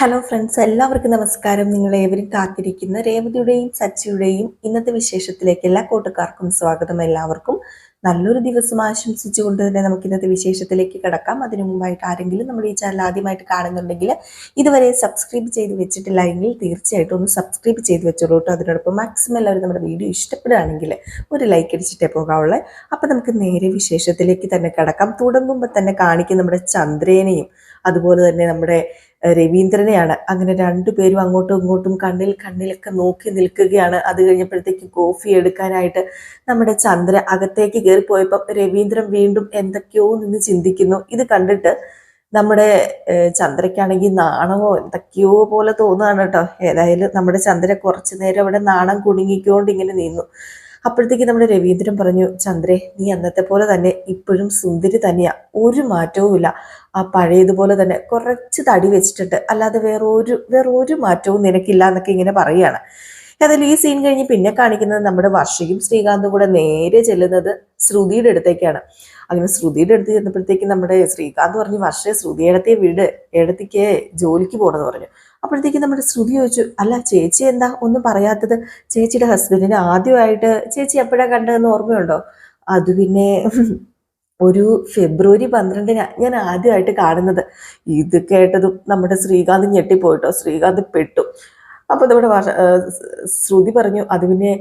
Hello friends എല്ലാവർക്കും നമസ്കാരം. നിങ്ങൾ ഏവരും കാത്തിരിക്കുന്ന രേവതിയുടെയും സച്ചിയുടെയും ഇന്നത്തെ വിശേഷത്തിലേക്ക് എല്ലാ കൂട്ടുകാർക്കും സ്വാഗതം എല്ലാവർക്കും. നല്ലൊരു ദിവസം ആശംസിച്ചുകൊണ്ട് തന്നെ നമുക്ക് ഇന്നത്തെ വിശേഷത്തിലേക്ക് കിടക്കാം. അതിനു മുമ്പായിട്ട് ആരെങ്കിലും നമ്മുടെ ഈ ചാനൽ ആദ്യമായിട്ട് കാണുന്നുണ്ടെങ്കിൽ ഇതുവരെ സബ്സ്ക്രൈബ് ചെയ്ത് വെച്ചിട്ടില്ല എങ്കിൽ തീർച്ചയായിട്ടും ഒന്ന് സബ്സ്ക്രൈബ് ചെയ്ത് വെച്ചോളൂ കേട്ടോ. അതിനോടൊപ്പം മാക്സിമം എല്ലാവരും നമ്മുടെ വീഡിയോ ഇഷ്ടപ്പെടുകയാണെങ്കിൽ ഒരു ലൈക്ക് അടിച്ചിട്ടേ പോകാവുള്ളേ. അപ്പം നമുക്ക് നേരെ വിശേഷത്തിലേക്ക് തന്നെ കിടക്കാം. തുടങ്ങുമ്പോൾ തന്നെ കാണിക്കും നമ്മുടെ ചന്ദ്രേനെയും അതുപോലെ തന്നെ നമ്മുടെ രവീന്ദ്രനെയാണ്. അങ്ങനെ രണ്ടുപേരും അങ്ങോട്ടും ഇങ്ങോട്ടും കണ്ണിൽ കണ്ണിലൊക്കെ നോക്കി നിൽക്കുകയാണ്. അത് കഴിഞ്ഞപ്പോഴത്തേക്ക് കോഫി എടുക്കാനായിട്ട് നമ്മുടെ ചന്ദ്ര അകത്തേക്ക് പോയപ്പോൾ രവീന്ദ്രൻ വീണ്ടും എന്തൊക്കെയോ നിന്ന് ചിന്തിക്കുന്നു. ഇത് കണ്ടിട്ട് നമ്മുടെ ചന്ദ്രയ്ക്കാണെങ്കിൽ നാണമോ എന്തൊക്കെയോ പോലെ തോന്നുകയാണ് കേട്ടോ. ഏതായാലും നമ്മുടെ ചന്ദ്ര കുറച്ചു നേരം അവിടെ നാണം കുണുങ്ങിക്കൊണ്ട് ഇങ്ങനെ നിന്നു. അപ്പോഴത്തേക്ക് നമ്മുടെ രവീന്ദ്രൻ പറഞ്ഞു ചന്ദ്രേ നീ അന്നത്തെ പോലെ തന്നെ ഇപ്പോഴും സുന്ദരി തന്നെയാ. ഒരു മാറ്റവും ഇല്ല ആ പഴയതുപോലെ തന്നെ കുറച്ച് തടി വെച്ചിട്ടുണ്ട്. അല്ലാതെ വേറൊരു വേറൊരു മാറ്റവും നിനക്കില്ല എന്നൊക്കെ ഇങ്ങനെ പറയുകയാണ്. ഏതായാലും ഈ സീൻ കഴിഞ്ഞ് പിന്നെ കാണിക്കുന്നത് നമ്മുടെ വർഷയും ശ്രീകാന്തും കൂടെ നേരെ ചെല്ലുന്നത് ശ്രുതിയുടെ അടുത്തേക്കാണ്. അങ്ങനെ ശ്രുതിയുടെ അടുത്ത് ചെന്നപ്പോഴത്തേക്ക് നമ്മുടെ ശ്രീകാന്ത് പറഞ്ഞു വർഷയെ ശ്രുതി ഇടത്തെ വീട്. ഇടത്തേക്ക് ജോലിക്ക് പോകണമെന്ന് പറഞ്ഞു. അപ്പോഴത്തേക്ക് നമ്മുടെ ശ്രുതി ചോദിച്ചു അല്ല ചേച്ചി എന്താ ഒന്നും പറയാത്തത്? ചേച്ചിയുടെ ഹസ്ബൻഡിനെ ആദ്യമായിട്ട് ചേച്ചി എപ്പോഴാണ് കണ്ടതെന്ന് ഓർമ്മയുണ്ടോ? അത് പിന്നെ ഒരു ഫെബ്രുവരി പന്ത്രണ്ടിനാ ഞാൻ ആദ്യമായിട്ട് കാണുന്നത്. ഇത് കേട്ടതും നമ്മുടെ ശ്രീകാന്ത് ഞെട്ടിപ്പോയിട്ടോ? ശ്രീകാന്ത് പെട്ടു. അപ്പൊ നമ്മുടെ ശ്രുതി പറഞ്ഞു അത് പിന്നെ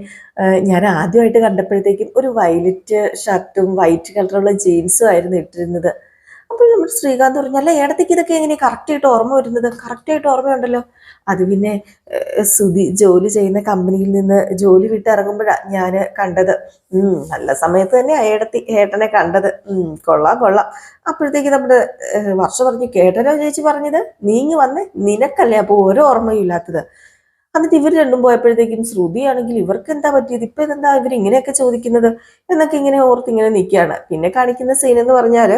ഞാൻ ആദ്യമായിട്ട് കണ്ടപ്പോഴത്തേക്കും ഒരു വയലറ്റ് ഷർട്ടും വൈറ്റ് കളറുള്ള ജീൻസും ആയിരുന്നു ഇട്ടിരുന്നത്. അപ്പോൾ നമ്മുടെ ശ്രീകാന്ത് പറഞ്ഞു അല്ല ഏടത്തേക്ക് ഇതൊക്കെ എങ്ങനെ കറക്റ്റായിട്ട് ഓർമ്മ വരുന്നത്? കറക്റ്റായിട്ട് ഓർമ്മയുണ്ടല്ലോ. അത് പിന്നെ സുതി ജോലി ചെയ്യുന്ന കമ്പനിയിൽ നിന്ന് ജോലി വിട്ട് ഇറങ്ങുമ്പോഴാണ് ഞാൻ കണ്ടത്. നല്ല സമയത്ത് തന്നെ ഏടത്തി ഏട്ടനെ കണ്ടത്. കൊള്ളാം കൊള്ളാം. അപ്പോഴത്തേക്ക് നമ്മുടെ വർഷം പറഞ്ഞു കേട്ടനോ? ചേച്ചി പറഞ്ഞത്. നീങ്ങി വന്ന് നിനക്കല്ലേ അപ്പോൾ ഓരോ ഓർമ്മയും ഇല്ലാത്തത്. എന്നിട്ട് ഇവർ രണ്ടും പോയപ്പോഴത്തേക്കും ശ്രുതിയാണെങ്കിൽ ഇവർക്ക് എന്താ പറ്റിയത്? ഇപ്പൊ ഇതെന്താ ഇവർ ഇങ്ങനെയൊക്കെ ചോദിക്കുന്നത്? എന്നൊക്കെ ഇങ്ങനെ ഓർത്ത് ഇങ്ങനെ നിൽക്കുകയാണ് പിന്നെ കാണിക്കുന്ന സീൻ എന്ന് പറഞ്ഞാൽ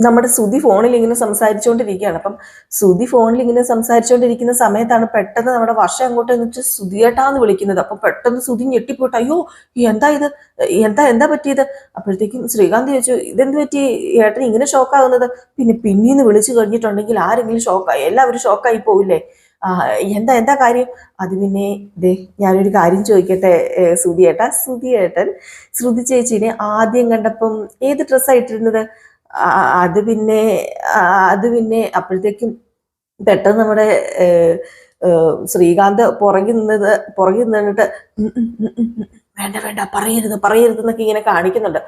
നമ്മുടെ സുതി ഫോണിൽ ഇങ്ങനെ സംസാരിച്ചുകൊണ്ടിരിക്കുകയാണ് അപ്പം സുതി ഫോണിൽ ഇങ്ങനെ സംസാരിച്ചുകൊണ്ടിരിക്കുന്ന സമയത്താണ് പെട്ടെന്ന് നമ്മുടെ വർഷം അങ്ങോട്ട് എന്നിട്ട് സുതിയേട്ടാന്ന് വിളിക്കുന്നത്. അപ്പൊ പെട്ടെന്ന് സുതി ഞെട്ടിപ്പോട്ട് അയ്യോ എന്താ ഇത്? എന്താ എന്താ പറ്റിയത്? അപ്പോഴത്തേക്കും ശ്രീകാന്ത് ചോദിച്ചു ഇതെന്ത് പറ്റി? ഏട്ടൻ ഇങ്ങനെ ഷോക്കാകുന്നത് പിന്നെ പിന്നീന്ന് വിളിച്ചു കഴിഞ്ഞിട്ടുണ്ടെങ്കിൽ ആരെങ്കിലും ഷോക്കായി എല്ലാവരും ഷോക്കായി പോവില്ലേ? എന്താ എന്താ കാര്യം? അത് പിന്നെ ദേ ഞാനൊരു കാര്യം ചോദിക്കട്ടെ ഏ, സുധിയേട്ടാ? ഏട്ടൻ ശ്രുതി ചേച്ചീനെ ആദ്യം കണ്ടപ്പം ഏത് ആ, അത് പിന്നെ അത് പിന്നെ അപ്പോഴത്തേക്കും പെട്ടെന്ന് നമ്മുടെ ശ്രീകാന്ത് പുറകിൽ നിന്നത് പുറകിൽ നിന്നിട്ട് വേണ്ട വേണ്ട പറയരുത് പറയരുത് എന്നൊക്കെ ഇങ്ങനെ കാണിക്കുന്നുണ്ട്.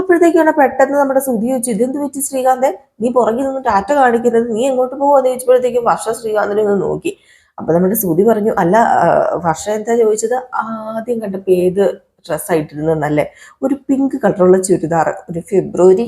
അപ്പോഴത്തേക്കാണ് പെട്ടെന്ന് നമ്മുടെ സുധി ചോദിച്ചു ഇതെന്ത് പറ്റി ശ്രീകാന്തെ? നീ പുറകിൽ നിന്ന് ടാറ്റ കാണിക്കരുത് നീ എങ്ങോട്ട് പോകുമോ എന്ന് ചോദിച്ചപ്പോഴത്തേക്കും വർഷ ശ്രീകാന്തിനെ ഒന്ന് നോക്കി. അപ്പൊ നമ്മുടെ സുധി പറഞ്ഞു അല്ല വർഷ എന്താ ചോദിച്ചത്? ആദ്യം കണ്ടപ്പോ ഏത് ഡ്രസ്സായിട്ടിരുന്നല്ലേ ഒരു പിങ്ക് കളറുള്ള ചുരിദാർ ഒരു ഫെബ്രുവരി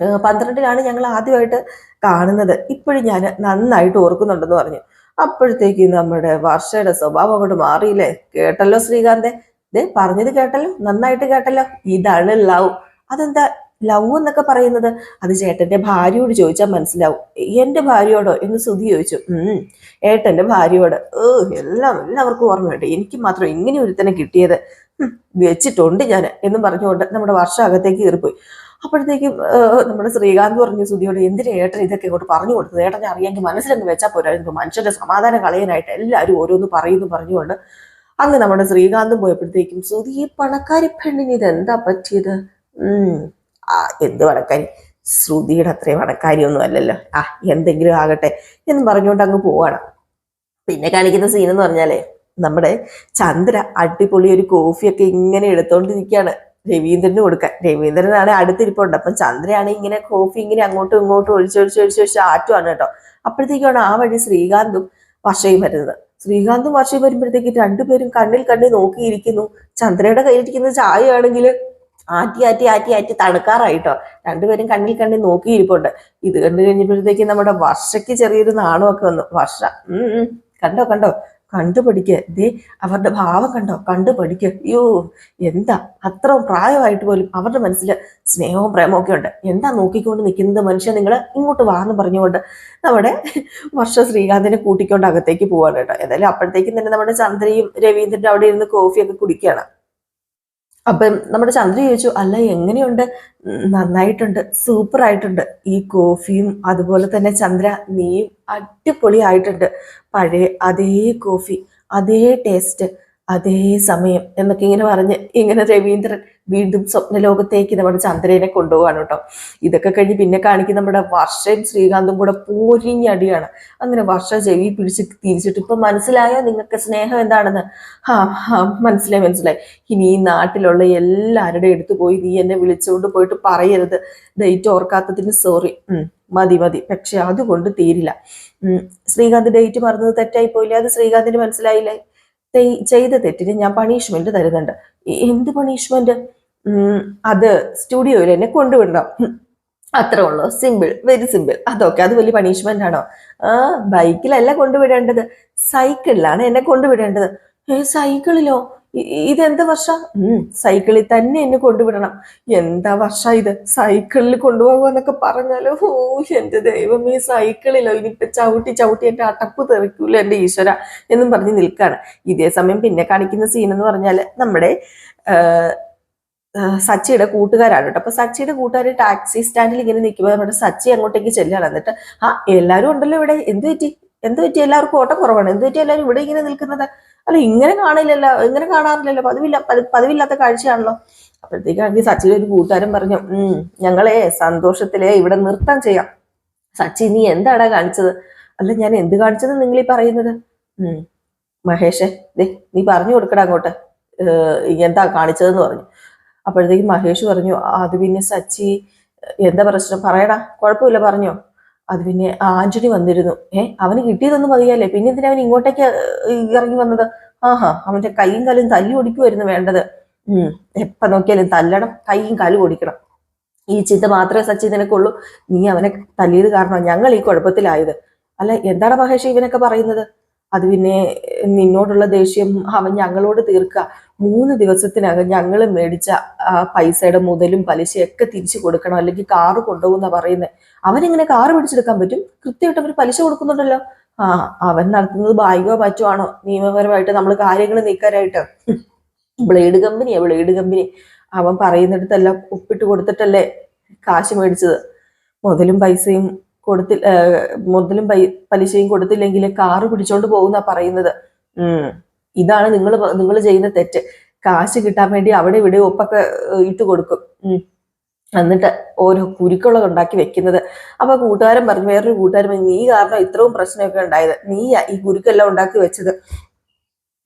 ആ, പന്ത്രണ്ടിനാണ് ഞങ്ങൾ ആദ്യമായിട്ട് കാണുന്നത്. ഇപ്പോഴും ഞാൻ നന്നായിട്ട് ഓർക്കുന്നുണ്ടെന്ന് പറഞ്ഞു. അപ്പോഴത്തേക്ക് നമ്മുടെ വർഷയുടെ സ്വഭാവം അങ്ങോട്ട് മാറിയില്ലേ? കേട്ടല്ലോ ശ്രീകാന്തെ? ഇത് പറഞ്ഞത് കേട്ടല്ലോ നന്നായിട്ട് കേട്ടല്ലോ. ഇതാണ് ലവ്. അതെന്താ ലവ് എന്നൊക്കെ പറയുന്നത്? അത് ചേട്ടന്റെ ഭാര്യയോട് ചോദിച്ചാൽ മനസ്സിലാവും. എന്റെ ഭാര്യയോടോ? എന്ന് സുധി ചോദിച്ചു. ഉം ഏട്ടന്റെ ഭാര്യയോട്. ഏ എല്ലാം എല്ലാവർക്കും ഓർമ്മയുണ്ട് എനിക്ക് മാത്രം ഇങ്ങനെ ഒരുത്തനെ കിട്ടിയത്. വെച്ചിട്ടുണ്ട് ഞാൻ എന്നും പറഞ്ഞുകൊണ്ട് നമ്മുടെ വർഷം അകത്തേക്ക് കയറിപ്പോയി. അപ്പോഴത്തേക്കും നമ്മുടെ ശ്രീകാന്ത് പറഞ്ഞു സുധിയോട് എന്തിനാ ഏട്ടൻ ഇതൊക്കെ ഇങ്ങോട്ട് പറഞ്ഞു കൊടുത്തത്? ഏട്ടനെ അറിയാമെങ്കിൽ മനസ്സിലെന്ന് വെച്ചാൽ പോരായിരുന്നു മനുഷ്യന്റെ സമാധാനം കളയാനായിട്ട് എല്ലാവരും ഓരോന്ന് പറയുന്നു പറഞ്ഞുകൊണ്ട് അങ്ങ് നമ്മുടെ ശ്രീകാന്തും പോയപ്പോഴത്തേക്കും സുധി ഈ പണക്കാരി പെണ്ണിന് ഇത് എന്താ പറ്റിയത്? ഉം ആ എന്ത് പണക്കാരി? ശ്രുതിയുടെ അത്രയും പണക്കാരിയൊന്നും അല്ലല്ലോ. ആ എന്തെങ്കിലും ആകട്ടെ എന്ന് പറഞ്ഞുകൊണ്ട് അങ്ങ് പോവാണ്. പിന്നെ കാണിക്കുന്ന സീൻ എന്ന് പറഞ്ഞാലേ നമ്മുടെ ചന്ദ്ര അടിപൊളി ഒരു കോഫിയൊക്കെ ഇങ്ങനെ എടുത്തോണ്ടിരിക്കുകയാണ് രവീന്ദ്രന് കൊടുക്കാൻ. രവീന്ദ്രനാണ് അടുത്തിരിപ്പുണ്ട്. അപ്പം ചന്ദ്രയാണ് ഇങ്ങനെ കോഫി ഇങ്ങനെ അങ്ങോട്ടും ഇങ്ങോട്ടും ഒഴിച്ചൊഴിച്ച് ഒഴിച്ചൊഴിച്ച് ആറ്റുവാണ് കേട്ടോ. അപ്പോഴത്തേക്കാണ് ആ വഴി ശ്രീകാന്തും വർഷയും വരുന്നത്. ശ്രീകാന്തും വർഷയും വരുമ്പോഴത്തേക്ക് രണ്ടുപേരും കണ്ണിൽ കണ്ണിൽ നോക്കിയിരിക്കുന്നു. ചന്ദ്രയുടെ കയ്യിലിരിക്കുന്ന ചായയാണെങ്കിൽ ആറ്റി ആറ്റി ആറ്റി ആറ്റി തണുക്കാറായിട്ടോ രണ്ടുപേരും കണ്ണിൽ കണ്ണിൽ നോക്കിയിരിപ്പുണ്ട്. ഇത് കണ്ടു കഴിഞ്ഞപ്പോഴത്തേക്ക് നമ്മുടെ വർഷയ്ക്ക് ചെറിയൊരു നാണമൊക്കെ വന്നു. വർഷ. കണ്ടോ കണ്ടോ? കണ്ടു പഠിക്ക് ദേ അവരുടെ ഭാവം കണ്ടോ? കണ്ടുപഠിക്ക്. അയ്യോ എന്താ? അത്ര പ്രായമായിട്ട് പോലും അവരുടെ മനസ്സിൽ സ്നേഹവും പ്രേമവും ഒക്കെ ഉണ്ട്. എന്താ നോക്കിക്കൊണ്ട് നിൽക്കുന്നത് മനുഷ്യൻ നിങ്ങൾ ഇങ്ങോട്ട് വാന്ന് പറഞ്ഞുകൊണ്ട് നമ്മുടെ വർഷ ശ്രീകാന്തിനെ കൂട്ടിക്കൊണ്ട് അകത്തേക്ക് പോവാണ് കേട്ടോ. ഏതായാലും അപ്പോഴത്തേക്കും തന്നെ നമ്മുടെ ചന്ദ്രയും രവീന്ദ്രനും അവിടെ ഇരുന്ന് കോഫിയൊക്കെ കുടിക്കുകയാണ്. അപ്പം നമ്മുടെ ചന്ദ്ര ചോദിച്ചു അല്ല എങ്ങനെയുണ്ട്? നന്നായിട്ടുണ്ട് സൂപ്പർ ആയിട്ടുണ്ട് ഈ കോഫിയും അതുപോലെ തന്നെ ചന്ദ്ര നീയും അടിപൊളിയായിട്ടുണ്ട്. പഴയ അതേ കോഫി അതേ ടേസ്റ്റ് അതേ സമയം എന്നൊക്കെ ഇങ്ങനെ പറഞ്ഞ് ഇങ്ങനെ രവീന്ദ്രൻ വീണ്ടും സ്വപ്നലോകത്തേക്ക് നമ്മുടെ ചന്ദ്രനെ കൊണ്ടുപോകാണ് കേട്ടോ. ഇതൊക്കെ കഴിഞ്ഞ് പിന്നെ കാണിക്കുന്ന നമ്മുടെ വർഷയും ശ്രീകാന്തും കൂടെ പോരിഞ്ഞടിയാണ് അങ്ങനെ വർഷ ചെവി പിടിച്ച് തിരിച്ചിട്ട് ഇപ്പൊ മനസ്സിലായോ നിങ്ങൾക്ക് സ്നേഹം എന്താണെന്ന്? ഹാ ഹാ മനസ്സിലായി മനസ്സിലായി. ഇനി ഈ നാട്ടിലുള്ള എല്ലാവരുടെ അടുത്ത് പോയി നീ എന്നെ വിളിച്ചുകൊണ്ട് പോയിട്ട് പറയരുത്. ഡേറ്റ് ഓർക്കാത്തതിന് സോറി. മതി മതി. പക്ഷെ അതുകൊണ്ട് തീരില്ല. ശ്രീകാന്ത് ഡേറ്റ് മറന്നത് തെറ്റായി പോയില്ലേ? അത് ശ്രീകാന്തിന് മനസ്സിലായില്ലേ? ചെയ്ത തെറ്റിന് ഞാൻ പണിഷ്മെന്റ് തരുന്നുണ്ട്. എന്ത് പണിഷ്മെന്റ്? അത് സ്റ്റുഡിയോയിൽ എന്നെ കൊണ്ടുവിടണം. അത്രേ ഉള്ളൂ. സിമ്പിൾ വെരി സിമ്പിൾ അതൊക്കെ അത് വലിയ പണിഷ്മെന്റ് ആണോ? ആ ബൈക്കിലല്ല കൊണ്ടുവിടേണ്ടത്. സൈക്കിളിലാണ് എന്നെ കൊണ്ടുവിടേണ്ടത്. ഏ സൈക്കിളിലോ? ഇതെന്താ വർഷ? ഉം സൈക്കിളിൽ തന്നെ എന്നെ കൊണ്ടുവിടണം. എന്താ വർഷ ഇത്? സൈക്കിളിൽ കൊണ്ടുപോകുമെന്നൊക്കെ പറഞ്ഞാലോ? ഓ എന്റെ ദൈവം ഈ സൈക്കിളിലോ? ഇനിയിപ്പോ ചവിട്ടി ചവിട്ടി എന്റെ അടപ്പ് തെറിക്കൂലോ എന്റെ ഈശ്വര എന്നും പറഞ്ഞ് നിൽക്കാണ്. ഇതേ സമയം പിന്നെ കാണിക്കുന്ന സീൻ എന്ന് പറഞ്ഞാൽ നമ്മുടെ സച്ചിയുടെ കൂട്ടുകാരാണ് കേട്ടോ. അപ്പൊ സച്ചിയുടെ കൂട്ടുകാർ ടാക്സി സ്റ്റാൻഡിൽ ഇങ്ങനെ നിൽക്കുമ്പോൾ നമ്മുടെ സച്ചി അങ്ങോട്ടേക്ക് ചെല്ലുകയാണ്. എന്നിട്ട് ആ എല്ലാവരും ഉണ്ടല്ലോ ഇവിടെ. എന്ത് പറ്റി? എന്ത് പറ്റി? എല്ലാവർക്കും ഓട്ടം കുറവാണ്. എന്ത് പറ്റി എല്ലാവരും ഇവിടെ ഇങ്ങനെ നിൽക്കുന്നത്? അല്ല ഇങ്ങനെ കാണില്ലല്ലോ. ഇങ്ങനെ കാണാറില്ലല്ലോ. പതിവില്ല പതി- പതിവില്ലാത്ത കാഴ്ചയാണല്ലോ. അപ്പോഴത്തേക്കാണെങ്കിൽ സച്ചിയുടെ ഒരു കൂട്ടുകാരൻ പറഞ്ഞു ഉം ഞങ്ങളെ സന്തോഷത്തിലെ ഇവിടെ നൃത്തം ചെയ്യാം. സച്ചി നീ എന്താടാ കാണിച്ചത്? അല്ല ഞാൻ എന്ത് കാണിച്ചത് നിങ്ങൾ ഈ പറയുന്നത്? ഉം മഹേഷേ ദേ നീ പറഞ്ഞു കൊടുക്കടാ അങ്ങോട്ട്. എന്താ കാണിച്ചതെന്ന് പറഞ്ഞു. അപ്പോഴത്തേക്കും മഹേഷ് പറഞ്ഞു "ആ, അത് പിന്നെ സച്ചി എന്താ പ്രശ്നം? പറയടാ കുഴപ്പമില്ല പറഞ്ഞോ. അത് പിന്നെ ആന്റണി വന്നിരുന്നു. ഏഹ് അവന് കിട്ടിയതൊന്നും മതിയല്ലേ? പിന്നെ എന്തിനാ അവൻ ഇങ്ങോട്ടേക്ക് ഇറങ്ങി വന്നത്? ആഹാ അവന്റെ കൈയും കാലും തല്ലി ഒടിക്കുമായിരുന്നു വേണ്ടത്. ഉം എപ്പ നോക്കിയാലും തല്ലണം കൈയും കാലും ഒടിക്കണം ഈ ചിന്ത മാത്രമേ സച്ചി നിനക്കുള്ളൂ. നീ അവനെ തല്ലിയത് കാരണം ഞങ്ങൾ ഈ കുഴപ്പത്തിലായത്. അല്ല എന്താണ് മഹേഷ് ഇവനൊക്കെ പറയുന്നത്? അത് പിന്നെ നിന്നോടുള്ള ദേഷ്യം അവൻ ഞങ്ങളോട് തീർക്കുക. മൂന്ന് ദിവസത്തിനകം ഞങ്ങൾ മേടിച്ച പൈസയുടെ മുതലും പലിശയൊക്കെ തിരിച്ചു കൊടുക്കണം. അല്ലെങ്കിൽ കാറ് കൊണ്ടുപോകുന്ന പറയുന്നത് അവനെങ്ങനെ കാറ് പിടിച്ചെടുക്കാൻ പറ്റും? കൃത്യമായിട്ട് അവർ പലിശ കൊടുക്കുന്നുണ്ടല്ലോ. ആ അവൻ നടത്തുന്നത് ബായികോ ആണോ? നിയമപരമായിട്ട് നമ്മൾ കാര്യങ്ങൾ നീക്കാനായിട്ട്. ബ്ലേഡ് കമ്പനിയാ ബ്ലേഡ് കമ്പനി. അവൻ പറയുന്നിടത്തെല്ലാം ഒപ്പിട്ട് കൊടുത്തിട്ടല്ലേ കാശ് മേടിച്ചത്. മുതലും പൈസയും കൊടുത്തി മുതലും പലിശയും കൊടുത്തില്ലെങ്കിൽ കാറ് പിടിച്ചോണ്ട് പോകുന്ന പറയുന്നത്. ഉം. ഇതാണ് നിങ്ങൾ നിങ്ങൾ ചെയ്യുന്ന തെറ്റ്. കാശ് കിട്ടാൻ വേണ്ടി അവിടെ ഇവിടെ ഒപ്പൊക്കെ ഇട്ട് കൊടുക്കും. ഉം. എന്നിട്ട് ഓരോ കുരുക്കളൊക്കെ ഉണ്ടാക്കി വെക്കുന്നത്. അപ്പൊ കൂട്ടുകാരൻ പറഞ്ഞു വേറൊരു കൂട്ടുകാരൻ നീ കാരണം ഇത്രയും പ്രശ്നമൊക്കെ ഉണ്ടായത്. നീയാ ഈ കുരുക്കെല്ലാം ഉണ്ടാക്കി വെച്ചത്.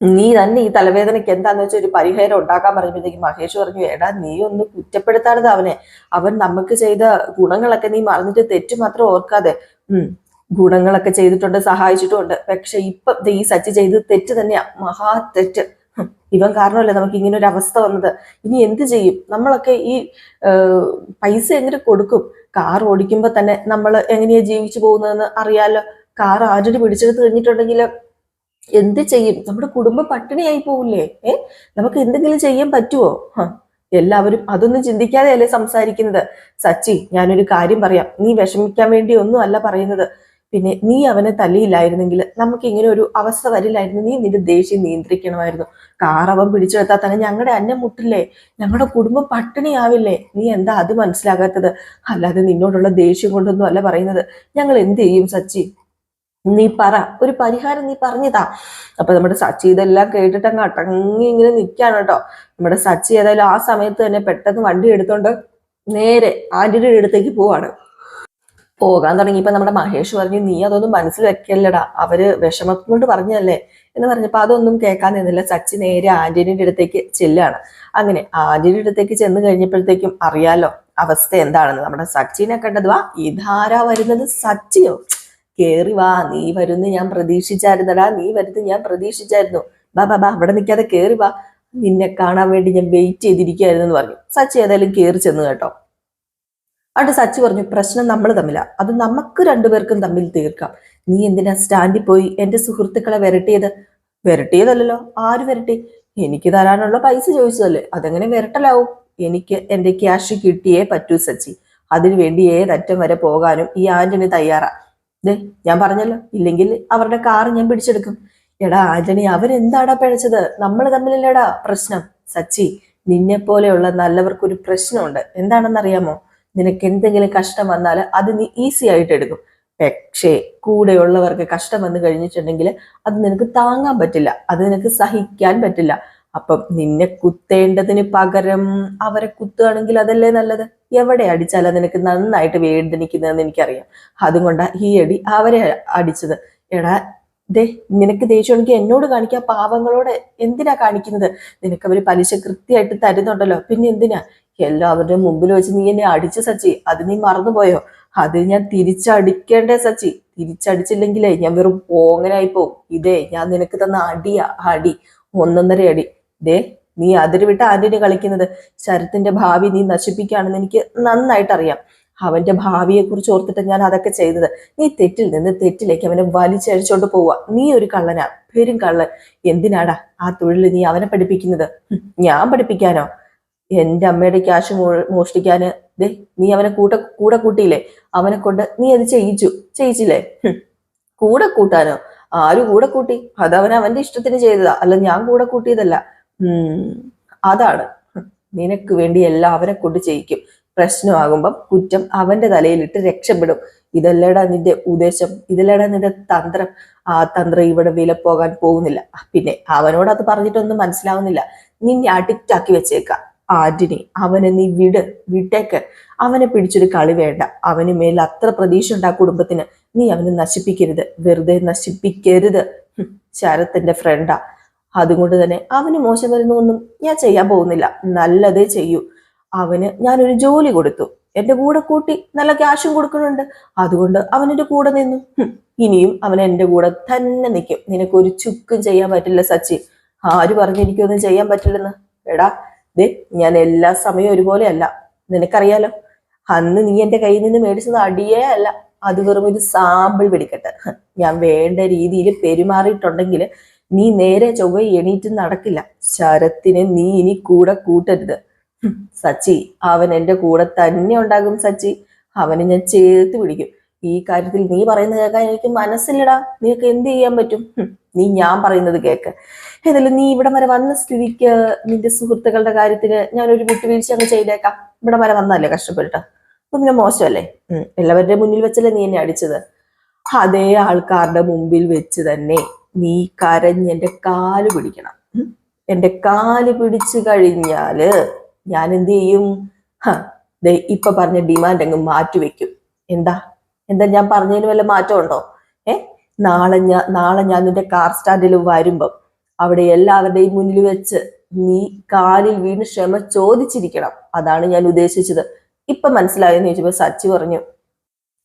നീ തന്നെ ഈ തലവേദനയ്ക്ക് എന്താന്ന് വെച്ചാൽ ഒരു പരിഹാരം ഉണ്ടാക്കാൻ പറഞ്ഞപ്പോഴത്തേക്ക് മഹേഷ് പറഞ്ഞു എടാ നീ ഒന്ന് കുറ്റപ്പെടുത്താണത് അവനെ. അവൻ നമുക്ക് ചെയ്ത ഗുണങ്ങളൊക്കെ നീ മറന്നിട്ട് തെറ്റ് മാത്രം ഓർക്കാതെ. ഉം ഗുണങ്ങളൊക്കെ ചെയ്തിട്ടുണ്ട് സഹായിച്ചിട്ടുണ്ട്. പക്ഷെ ഇപ്പൊ ഈ സച്ചി ചെയ്ത് തെറ്റ് തന്നെയാ. മഹാ തെറ്റ്. ഇവൻ കാരണമല്ലേ നമുക്ക് ഇങ്ങനെ ഒരു അവസ്ഥ വന്നത്? ഇനി എന്ത് ചെയ്യും? നമ്മളൊക്കെ ഈ പൈസ എങ്ങനെ കൊടുക്കും? കാർ ഓടിക്കുമ്പോ തന്നെ നമ്മൾ എങ്ങനെയാ ജീവിച്ചു പോകുന്നതെന്ന് അറിയാലോ? കാർ ആരുടെ പിടിച്ചെടുത്ത് കഴിഞ്ഞിട്ടുണ്ടെങ്കിൽ എന്ത് ചെയ്യും? നമ്മുടെ കുടുംബം പട്ടിണിയായി പോവില്ലേ? ഏ? നമുക്ക് എന്തെങ്കിലും ചെയ്യാൻ പറ്റുമോ എല്ലാവരും അതൊന്നും ചിന്തിക്കാതെയല്ലേ സംസാരിക്കുന്നത്. സച്ചി ഞാനൊരു കാര്യം പറയാം. നീ വിഷമിക്കാൻ വേണ്ടി ഒന്നും അല്ല പറയുന്നത്. പിന്നെ നീ അവനെ തല്ലിയില്ലായിരുന്നെങ്കിൽ നമുക്ക് ഇങ്ങനെ ഒരു അവസ്ഥ വരില്ലായിരുന്നു. നീ നിന്റെ ദേഷ്യം നിയന്ത്രിക്കണമായിരുന്നു. കാർ അവൻ പിടിച്ചെടുത്താൽ തന്നെ ഞങ്ങളുടെ അന്നം മുട്ടില്ലേ? ഞങ്ങളുടെ കുടുംബം പട്ടിണിയാവില്ലേ? നീ എന്താ അത് മനസ്സിലാകാത്തത്? അല്ലാതെ നിന്നോടുള്ള ദേഷ്യം കൊണ്ടൊന്നും അല്ല പറയുന്നത്. ഞങ്ങൾ എന്ത് ചെയ്യും സച്ചി? നീ പറ ഒരു പരിഹാരം നീ പറഞ്ഞതാ. അപ്പൊ നമ്മുടെ സച്ചി ഇതെല്ലാം കേട്ടിട്ട് അങ്ങ് അടങ്ങി ഇങ്ങനെ നിൽക്കാണ് കേട്ടോ. നമ്മുടെ സച്ചി ഏതായാലും ആ സമയത്ത് തന്നെ പെട്ടെന്ന് വണ്ടി എടുത്തോണ്ട് നേരെ ആന്റിയുടെ അടുത്തേക്ക് പോവാണ്. പോകാൻ തുടങ്ങിയപ്പോ നമ്മുടെ മഹേഷ് പറഞ്ഞു നീ അതൊന്നും മനസ്സിൽ വെക്കല്ലടാ. അവർ വിഷമം കൊണ്ട് പറഞ്ഞതല്ലേ? എന്ന് പറഞ്ഞപ്പോ അതൊന്നും കേൾക്കാൻ നിന്നില്ല. സച്ചി നേരെ ആന്റണിയുടെ അടുത്തേക്ക് ചെല്ലാണ്. അങ്ങനെ ആന്റണിയുടെ അടുത്തേക്ക് ചെന്ന് കഴിഞ്ഞപ്പോഴത്തേക്കും അറിയാലോ അവസ്ഥ എന്താണെന്ന്. നമ്മുടെ സച്ചിനെ കണ്ടത് വാ ഇതാരാ വരുന്നത്? സച്ചിയോ? കേറി വാ നീ വരുന്ന് ഞാൻ പ്രതീക്ഷിച്ചായിരുന്നടാ നീ വരുന്ന് ഞാൻ പ്രതീക്ഷിച്ചായിരുന്നു. ബാ ബാ ബാ അവിടെ നിൽക്കാതെ കേറി വാ. നിന്നെ കാണാൻ വേണ്ടി ഞാൻ വെയിറ്റ് ചെയ്തിരിക്കുകയായിരുന്നു എന്ന് പറഞ്ഞു. സച്ചി ഏതായാലും കയറി ചെന്ന് കേട്ടോ. അവിടെ സച്ചി പറഞ്ഞു പ്രശ്നം നമ്മൾ തമ്മിലാ. അത് നമുക്ക് രണ്ടുപേർക്കും തമ്മിൽ തീർക്കാം. നീ എന്തിനാ സ്റ്റാൻഡിൽ പോയി എന്റെ സുഹൃത്തുക്കളെ വിരട്ടിയത്? വിരട്ടിയതല്ലല്ലോ. ആര് വിരട്ടി? എനിക്ക് തരാനുള്ള പൈസ ചോദിച്ചതല്ലേ. അതെങ്ങനെ വിരട്ടലാവും? എനിക്ക് എന്റെ ക്യാഷ് കിട്ടിയേ പറ്റൂ സച്ചി. അതിനുവേണ്ടി ഏതറ്റം വരെ പോകാനും ഈ ആന്റണി തയ്യാറാ. ദേ ഞാൻ പറഞ്ഞല്ലോ ഇല്ലെങ്കിൽ അവരുടെ കാർ ഞാൻ പിടിച്ചെടുക്കും. എടാ ആന്റണി അവരെന്താടാ പിഴച്ചത്? നമ്മൾ തമ്മിലല്ലേടാ പ്രശ്നം? സച്ചി നിന്നെ പോലെയുള്ള നല്ലവർക്കൊരു പ്രശ്നമുണ്ട്. എന്താണെന്നറിയാമോ? നിനക്ക് എന്തെങ്കിലും കഷ്ടം വന്നാൽ അത് നീ ഈസി ആയിട്ട് എടുക്കും. പക്ഷേ കൂടെയുള്ളവർക്ക് കഷ്ടം വന്നു കഴിഞ്ഞിട്ടുണ്ടെങ്കിൽ അത് നിനക്ക് താങ്ങാൻ പറ്റില്ല. അത് നിനക്ക് സഹിക്കാൻ പറ്റില്ല. അപ്പം നിന്നെ കുത്തേണ്ടതിന് പകരം അവരെ കുത്തുകയാണെങ്കിൽ അതല്ലേ നല്ലത്? എവിടെ അടിച്ചാലും നിനക്ക് നന്നായിട്ട് വേദനിക്കുന്നതെന്ന് എനിക്കറിയാം. അതുകൊണ്ടാ ഈ അടി അവരെ അടിച്ചത്. എടാ ദേ നിനക്ക് ദേഷ്യമാണെങ്കിൽ എന്നോട് കാണിക്കാം പാവങ്ങളോട് എന്തിനാ കാണിക്കുന്നത്? നിനക്ക് അവർ പലിശ കൃത്യമായിട്ട് തരുന്നുണ്ടല്ലോ. പിന്നെ എന്തിനാ? എല്ലാവരുടെ മുമ്പിൽ വെച്ച് നീ എന്നെ അടിച്ച് സച്ചി. അത് നീ മറന്നുപോയോ? അത് ഞാൻ തിരിച്ചടിക്കേണ്ടേ സച്ചി. തിരിച്ചടിച്ചില്ലെങ്കിലേ ഞാൻ വെറും പോങ്ങനായി പോകും ഇതേ ഞാൻ നിനക്ക് തന്ന അടിയാ അടി. ഒന്നൊന്നര അടി. ദേ നീ അതിര് വിട്ട് ആന്റണി കളിക്കുന്നത്. ശരത്തിന്റെ ഭാവി നീ നശിപ്പിക്കുകയാണെന്ന് എനിക്ക് നന്നായിട്ട് അറിയാം അവന്റെ ഭാവിയെ കുറിച്ച് ഓർത്തിട്ട് ഞാൻ അതൊക്കെ ചെയ്തത്. നീ തെറ്റിൽ നിന്ന് തെറ്റിലേക്ക് അവനെ വലിച്ചഴിച്ചോണ്ട് പോവുക. നീ ഒരു കള്ളനാ പേരും കള്ളൻ. എന്തിനാടാ ആ തൊഴിൽ നീ അവനെ പഠിപ്പിക്കുന്നത്? ഞാൻ പഠിപ്പിക്കാനോ? എന്റെ അമ്മയുടെ ക്യാഷ് മോഷ്ടിക്കാന് ദേ നീ അവനെ കൂട്ട കൂടെ കൂട്ടിയില്ലേ? അവനെ കൊണ്ട് നീ അത് ചെയ്യിച്ചു. ചെയ്യിച്ചില്ലേ? കൂടെ കൂട്ടാനോ? ആര് കൂടെ കൂട്ടി? അതവൻ അവന്റെ ഇഷ്ടത്തിന് ചെയ്തതാ. അല്ല ഞാൻ കൂടെ കൂട്ടിയതല്ല. അതാണ്. നിനക്ക് വേണ്ടി എല്ലാം അവനെ കൊണ്ട് ചെയ്യിക്കും. പ്രശ്നമാകുമ്പം കുറ്റം അവന്റെ തലയിലിട്ട് രക്ഷപ്പെടും. ഇതല്ലേടാ നിന്റെ ഉദ്ദേശം? ഇതല്ലേടാ നിന്റെ തന്ത്രം? ആ തന്ത്രം ഇവിടെ വില പോകാൻ പോകുന്നില്ല. പിന്നെ അവനോട് അത് പറഞ്ഞിട്ടൊന്നും മനസ്സിലാവുന്നില്ല. നിന്നെ അഡിക്റ്റ് ആക്കി വെച്ചേക്ക. ആന്റിനി അവനെ നീ വിട് വിട്ടേക്ക്. അവനെ പിടിച്ചൊരു കളി വേണ്ട. അവന് മേൽ അത്ര പ്രതീക്ഷ ഉണ്ട് ആ കുടുംബത്തിന്. നീ അവനെ നശിപ്പിക്കരുത്. വെറുതെ നശിപ്പിക്കരുത്. ശരത്തിന്റെ ഫ്രണ്ടാ അതുകൊണ്ട് തന്നെ അവന് മോശം വരുന്നൊന്നും ഞാൻ ചെയ്യാൻ പോകുന്നില്ല. നല്ലതേ ചെയ്യൂ. അവന് ഞാനൊരു ജോലി കൊടുത്തു. എന്റെ കൂടെ കൂട്ടി നല്ല ക്യാഷും കൊടുക്കുന്നുണ്ട്. അതുകൊണ്ട് അവൻ അവനെന്റെ കൂടെ നിന്നു. ഇനിയും അവൻ എന്റെ കൂടെ തന്നെ നിൽക്കും നിനക്ക് ഒരു ചുക്കും ചെയ്യാൻ പറ്റില്ല സച്ചി. ആര് പറഞ്ഞു എനിക്കൊന്നും ചെയ്യാൻ പറ്റില്ലെന്ന്? എടാ ദേ ഞാൻ എല്ലാ സമയവും ഒരുപോലെയല്ല. നിനക്കറിയാലോ? അന്ന് നീ എന്റെ കയ്യിൽ നിന്ന് മേടിച്ചത് അടിയേ അല്ല. അത് വെറും ഒരു സാമ്പിൾ പിടിക്കട്ടെ ഞാൻ വേണ്ട രീതിയിൽ പെരുമാറിയിട്ടുണ്ടെങ്കിൽ നീ നേരെ ചൊവ്വ എണീറ്റ് നടക്കില്ല. ശരത്തിനെ നീ ഇനി കൂടെ കൂട്ടരുത്. സച്ചി അവൻ എന്റെ കൂടെ തന്നെ ഉണ്ടാകും സച്ചി. അവനെ ഞാൻ ചേർത്ത് പിടിക്കും. ഈ കാര്യത്തിൽ നീ പറയുന്നത് കേൾക്കാൻ എനിക്ക് മനസ്സില്ലടാ. നിനക്ക് എന്ത് ചെയ്യാൻ പറ്റും? നീ ഞാൻ പറയുന്നത് കേക്ക്. ഏതായാലും നീ ഇവിടെ വരെ വന്ന സ്ഥിതിക്ക് നിന്റെ സുഹൃത്തുക്കളുടെ കാര്യത്തിന് ഞാനൊരു വിട്ടുവീഴ്ച അങ്ങ് ചെയ്തേക്കാം. ഇവിടെ വരെ വന്നല്ലേ കഷ്ടപ്പെട്ടിട്ട്? അപ്പൊ പിന്നെ മോശമല്ലേ? എല്ലാവരുടെ എല്ലാവരുടെയും മുന്നിൽ വെച്ചല്ലേ നീ എന്നെ അടിച്ചത്? അതേ ആൾക്കാരുടെ മുമ്പിൽ വെച്ച് തന്നെ നീ കരഞ്ഞ് എന്റെ കാൽ പിടിക്കണം. എന്റെ കാൽ പിടിച്ചു കഴിഞ്ഞാൽ ഞാൻ എന്ത് ചെയ്യും? ഇപ്പൊ പറഞ്ഞ ഡിമാൻഡ് അങ്ങ് മാറ്റിവെക്കും എന്താ? എന്താ ഞാൻ പറഞ്ഞതിന് വല്ല മാറ്റം ഉണ്ടോ ഏ? നാളെ ഞാൻ നാളെ ഞാൻ നിന്റെ കാർ സ്റ്റാൻഡിൽ വരുമ്പം അവിടെ എല്ലാവരുടെയും മുന്നിൽ വെച്ച് നീ കാലിൽ വീണ് ക്ഷമ ചോദിച്ചിരിക്കണം. അതാണ് ഞാൻ ഉദ്ദേശിച്ചത്. ഇപ്പൊ മനസ്സിലായെന്ന് ചോദിച്ചപ്പോ സച്ചി പറഞ്ഞു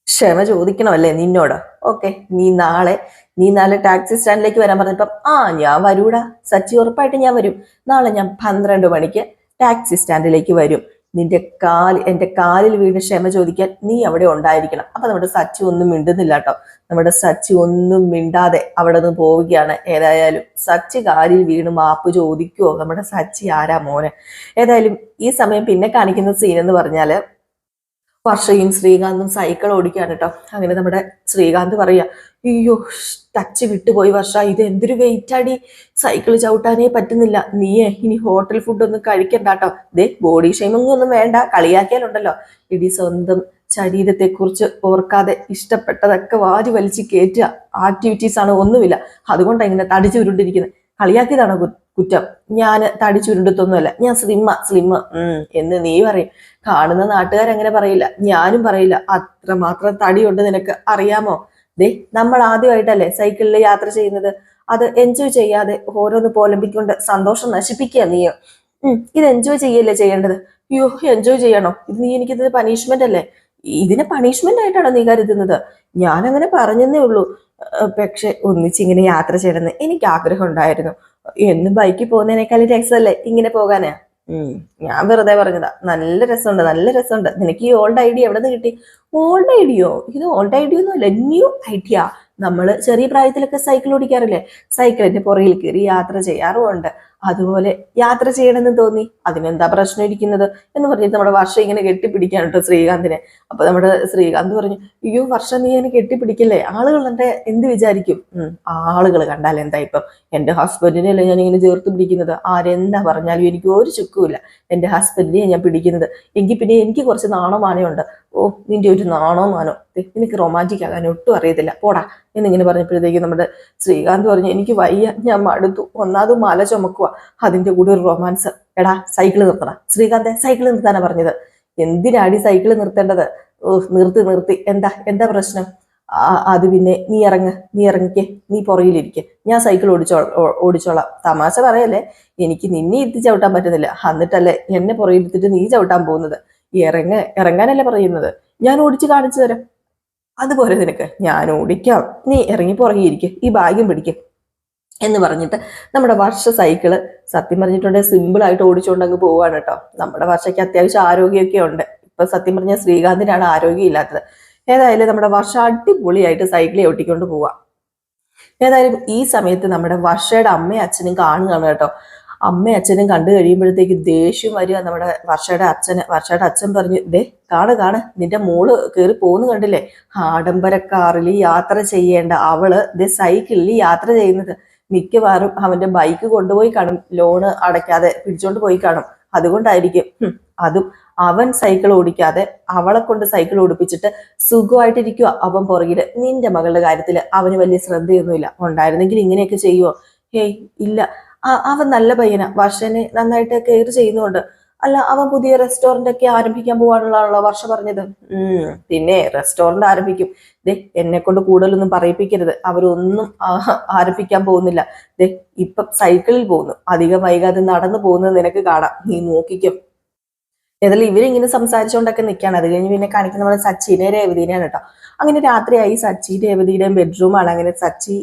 ക്ഷമ ചോദിക്കണമല്ലേ നിന്നോട്? ഓക്കെ നീ നാളെ നീ നാളെ ടാക്സി സ്റ്റാൻഡിലേക്ക് വരാൻ പറഞ്ഞപ്പം ആ ഞാൻ വരൂടാ. സച്ചി ഉറപ്പായിട്ട് ഞാൻ വരും. നാളെ ഞാൻ പന്ത്രണ്ട് മണിക്ക് ടാക്സി സ്റ്റാൻഡിലേക്ക് വരും. നിന്റെ കാൽ എന്റെ കാലിൽ വീണ് ക്ഷമ ചോദിക്കാൻ നീ അവിടെ ഉണ്ടായിരിക്കണം. അപ്പൊ നമ്മുടെ സച്ചി ഒന്നും മിണ്ടുന്നില്ല കേട്ടോ. നമ്മുടെ സച്ചി ഒന്നും മിണ്ടാതെ അവിടെ നിന്ന് പോവുകയാണ്. ഏതായാലും സച്ചി കാലിൽ വീണ് മാപ്പ് ചോദിക്കുവോ? നമ്മുടെ സച്ചി ആരാ മോനെ? ഏതായാലും ഈ സമയം പിന്നെ കാണിക്കുന്ന സീൻ എന്ന് പറഞ്ഞാൽ വർഷയും ശ്രീകാന്തും സൈക്കിൾ ഓടിക്കുകയാണ് കേട്ടോ. അങ്ങനെ നമ്മുടെ ശ്രീകാന്ത് പറയാ അയ്യോ ടച്ച് വിട്ടുപോയി വർഷ ഇത് എന്തൊരു വെയിറ്റ് ആടി? സൈക്കിൾ ചവിട്ടാനേ പറ്റുന്നില്ല. നീയേ ഇനി ഹോട്ടൽ ഫുഡ് ഒന്നും കഴിക്കണ്ട കേട്ടോ. ദേ ബോഡി ഷെയ്മിങ് ഒന്നും വേണ്ട കളിയാക്കിയാലുണ്ടല്ലോ. ഇടി സ്വന്തം ശരീരത്തെ കുറിച്ച് ഓർക്കാതെ ഇഷ്ടപ്പെട്ടതൊക്കെ വാരി വലിച്ച് കയറ്റുക ആക്ടിവിറ്റീസ് ആണ് ഒന്നുമില്ല. അതുകൊണ്ടാണ് ഇങ്ങനെ തടിച്ചു ഉരുണ്ടിരിക്കുന്നത് കളിയാക്കിയതാണോ കുറ്റം. ഞാൻ തടി ഉരുണ്ടത്തൊന്നുമല്ല ഞാൻ സ്ലിമ്മ സ്ലിമ്മ എന്ന് നീ പറയും. കാണുന്ന നാട്ടുകാരങ്ങനെ പറയില്ല. ഞാനും പറയില്ല. അത്ര മാത്രം തടിയുണ്ട് നിനക്ക്. അറിയാമോ? ദേ നമ്മൾ ആദ്യമായിട്ടല്ലേ സൈക്കിളിൽ യാത്ര ചെയ്യുന്നത്. അത് എൻജോയ് ചെയ്യാതെ ഓരോന്ന് പോലമ്പിക്കൊണ്ട് സന്തോഷം നശിപ്പിക്കുക നീ. ഇത് എൻജോയ് ചെയ്യല്ലേ ചെയ്യേണ്ടത്? യോ എൻജോയ് ചെയ്യണോ? ഇത് നീ എനിക്കിത് പണിഷ്മെന്റ് അല്ലേ? ഇതിനെ പണിഷ്മെന്റ് ആയിട്ടാണോ നീ കരുതുന്നത്? ഞാൻ അങ്ങനെ പറഞ്ഞെന്നേ ഉള്ളൂ. പക്ഷെ ഒന്നിച്ചിങ്ങനെ യാത്ര ചെയ്യണമെന്ന് എനിക്ക് ആഗ്രഹം ഉണ്ടായിരുന്നു എന്ന് ബൈക്കിൽ പോകുന്നതിനേക്കാളും രസമല്ലേ ഇങ്ങനെ പോകാനാ? ഞാൻ വെറുതെ പറഞ്ഞതാ. നല്ല രസമുണ്ട് നല്ല രസമുണ്ട്. നിനക്ക് ഈ ഓൾഡ് ഐഡിയ എവിടെ നിന്ന് കിട്ടി ഓൾഡ് ഐഡിയോ ഇത് ഓൾഡ് ഐഡിയ ഒന്നുമല്ല ന്യൂ ഐഡിയ നമ്മൾ ചെറിയ പ്രായത്തിലൊക്കെ സൈക്കിൾ ഓടിക്കാറില്ലേ? സൈക്കിളിന്റെ പുറകിൽ കയറി യാത്ര ചെയ്യാറുമുണ്ട്. അതുപോലെ യാത്ര ചെയ്യണമെന്ന് തോന്നി. അതിനെന്താ പ്രശ്നം ഇരിക്കുന്നത് എന്ന് പറഞ്ഞിട്ട് നമ്മുടെ വർഷം ഇങ്ങനെ കെട്ടിപ്പിടിക്കാൻ കേട്ടോ ശ്രീകാന്തിനെ. അപ്പൊ നമ്മുടെ ശ്രീകാന്ത് പറഞ്ഞു അയ്യോ വർഷം നീ എന്നെ കെട്ടിപ്പിടിക്കില്ലേ? ആളുകൾ എന്റെ എന്ത് വിചാരിക്കും? ആളുകൾ കണ്ടാൽ എന്താ ഇപ്പം? എന്റെ ഹസ്ബൻഡിനെ അല്ലേ ഞാൻ ഇങ്ങനെ ചേർത്ത് പിടിക്കുന്നത്? ആരെന്താ പറഞ്ഞാലും എനിക്ക് ഒരു ചുക്കുമില്ല. എന്റെ ഹസ്ബൻഡിനെ ഞാൻ പിടിക്കുന്നത്. എങ്കിൽ പിന്നെ എനിക്ക് കുറച്ച് നാണോ ഉണ്ട് ഓ നിന്റെ ഒരു നാണോ മാനോ നിനക്ക് റൊമാന്റിക് ആകാൻ ഒട്ടും അറിയത്തില്ല. പോടാ. എന്നിങ്ങനെ പറഞ്ഞപ്പോഴത്തേക്ക് നമ്മുടെ ശ്രീകാന്ത് പറഞ്ഞു എനിക്ക് വയ്യ ഞാൻ മടുത്തു. ഒന്നാമത് മല ചുമക്കുക അതിന്റെ കൂടെ ഒരു റൊമാൻസ്. എടാ സൈക്കിൾ നിർത്തണ ശ്രീകാന്തെ സൈക്കിൾ നിർത്താനാ പറഞ്ഞത്. എന്തിനാടി സൈക്കിൾ നിർത്തേണ്ടത്? നിർത്തി നിർത്തി. എന്താ എന്താ പ്രശ്നം? അത് പിന്നെ നീ ഇറങ്ങ് നീ ഇറങ്ങിക്കേ. നീ പുറകിലിരിക്കെ. ഞാൻ സൈക്കിൾ ഓടിച്ചോ ഓടിച്ചോളാം. തമാശ പറയല്ലേ? എനിക്ക് നിന്നെ ഇരുത്തി ചവിട്ടാൻ പറ്റുന്നില്ല. എന്നിട്ടല്ലേ എന്നെ പുറകിലിരുത്തിട്ട് നീ ചവിട്ടാൻ പോകുന്നത്? ഇറങ്ങ ഇറങ്ങാനല്ലേ പറയുന്നത്? ഞാൻ ഓടിച്ച് കാണിച്ചു തരാം. അതുപോലെ നിനക്ക് ഞാൻ ഓടിക്കാം. നീ ഇറങ്ങി പുറകിയിരിക്കെ ഈ ഭാഗ്യം പിടിക്കും എന്ന് പറഞ്ഞിട്ട് നമ്മുടെ വർഷ സൈക്കിൾ സത്യം പറഞ്ഞിട്ടുണ്ടെങ്കിൽ സിമ്പിൾ ആയിട്ട് ഓടിച്ചുകൊണ്ട് അങ്ങ് പോവാണ് കേട്ടോ നമ്മുടെ വർഷയ്ക്ക് അത്യാവശ്യം ആരോഗ്യമൊക്കെ ഉണ്ട്. ഇപ്പൊ സത്യം പറഞ്ഞാൽ ശ്രീകാന്തിനാണ് ആരോഗ്യം ഇല്ലാത്തത് ഏതായാലും നമ്മുടെ വർഷ അടിപൊളിയായിട്ട് സൈക്കിളിൽ ഓട്ടിക്കൊണ്ട് പോവാം. ഏതായാലും ഈ സമയത്ത് നമ്മുടെ വർഷയുടെ അമ്മയും അച്ഛനും കാണുകയാണ് കേട്ടോ. അമ്മയും അച്ഛനും കണ്ടു കഴിയുമ്പോഴത്തേക്ക് ദേഷ്യം വരിക. നമ്മുടെ വർഷയുടെ അച്ഛന് വർഷയുടെ അച്ഛൻ പറഞ്ഞു ദേ കാണ് കാണ്. നിന്റെ മോൾ കയറി പോകുന്നു കണ്ടില്ലേ? ആഡംബര കാറിൽ യാത്ര ചെയ്യേണ്ട അവൾ ദേ സൈക്കിളിൽ യാത്ര ചെയ്യുന്നത്. മിക്കവാറും അവന്റെ ബൈക്ക് കൊണ്ടുപോയി കാണും. ലോണ് അടയ്ക്കാതെ പിടിച്ചോണ്ട് പോയി കാണും. അതുകൊണ്ടായിരിക്കും. അതും അവൻ സൈക്കിൾ ഓടിക്കാതെ അവളെ കൊണ്ട് സൈക്കിൾ ഓടിപ്പിച്ചിട്ട് സുഖമായിട്ടിരിക്കുക അവൻ പുറകിൽ നിന്റെ മകളുടെ കാര്യത്തിൽ അവന് വലിയ ശ്രദ്ധയൊന്നുമില്ല. ഉണ്ടായിരുന്നെങ്കിൽ ഇങ്ങനെയൊക്കെ ചെയ്യുവോ? ഏയ് ഇല്ല. അവൻ നല്ല പയ്യനാ. വർഷനെ നന്നായിട്ട് കെയർ ചെയ്യുന്നുണ്ട്. അല്ല അവൻ പുതിയ റെസ്റ്റോറന്റ് ഒക്കെ ആരംഭിക്കാൻ പോവാനുള്ളതാണല്ലോ വർഷ പറഞ്ഞത്. പിന്നെ റെസ്റ്റോറന്റ് ആരംഭിക്കും. ദേ എന്നെ കൊണ്ട് കൂടുതലൊന്നും പറയിപ്പിക്കരുത്. അവരൊന്നും ആരംഭിക്കാൻ പോകുന്നില്ല. ദേ ഇപ്പം സൈക്കിളിൽ പോകുന്നു. അധികം വൈകാതെ നടന്നു പോകുന്നത് നിനക്ക് കാണാം. നീ നോക്കിക്കും. ഏതായാലും ഇവരിങ്ങനെ സംസാരിച്ചുകൊണ്ടൊക്കെ നിൽക്കുകയാണ് അത് കഴിഞ്ഞ് പിന്നെ കാണിക്കുന്ന നമ്മുടെ സച്ചിനെ രേവതിനെയാണ് കേട്ടോ. അങ്ങനെ രാത്രിയായി. സച്ചി രേവതിയുടെയും ബെഡ്റൂമാണ് അങ്ങനെ സച്ചി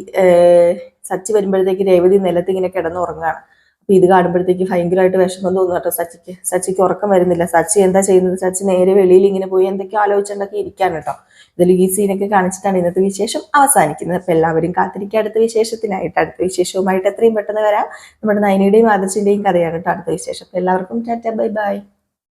സച്ചി വരുമ്പോഴത്തേക്ക് രേവതി നിലത്ത് ഇങ്ങനെ കിടന്നുറങ്ങുകയാണ് അപ്പൊ ഇത് കാണുമ്പോഴത്തേക്ക് ഭയങ്കരമായിട്ട് വിഷമം തോന്നുന്നു കേട്ടോ സച്ചിക്ക്. സച്ചിക്ക് ഉറക്കം വരുന്നില്ല. സച്ചി എന്താ ചെയ്യുന്നത്? സച്ചി നേരെ വെളിയിൽ ഇങ്ങനെ പോയി എന്തൊക്കെയോ ആലോചിച്ചുണ്ടൊക്കെ ഇരിക്കാൻ കേട്ടോ. ഇതിൽ ഈ സീനൊക്കെ കാണിച്ചിട്ടാണ് ഇന്നത്തെ വിശേഷം അവസാനിക്കുന്നത്. അപ്പൊ എല്ലാവരും കാത്തിരിക്കുക. അടുത്ത വിശേഷത്തിനായിട്ട് അടുത്ത വിശേഷവുമായിട്ട് എത്രയും പെട്ടെന്ന് വരാം. നമ്മുടെ നയനയുടെയും ആദർശിന്റെയും കഥയാണ് കേട്ടോ അടുത്ത വിശേഷം. എല്ലാവർക്കും ടാറ്റ ബൈ ബൈ.